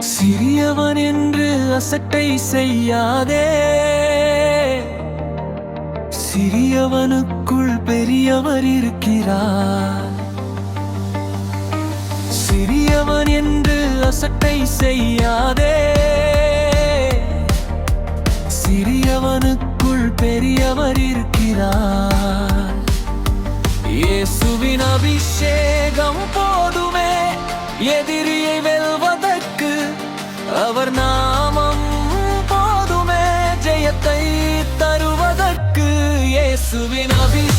சிறியவன் என்று அசட்டை செய்யாதே. சிறியவனுக்குள் பெரியவர் இருக்கிறார். சிறியவன் என்று அசட்டை செய்யாதே. சிறியவனுக்குள் பெரியவர் இருக்கிறார். இயேசுவின் அபிஷேகம் போதுமே. எதிர் இயேசுவின் அபிஷேகம்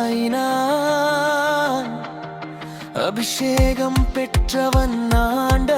முதல்வன் அபிஷேகம் பெற்றவன் ஆண்ட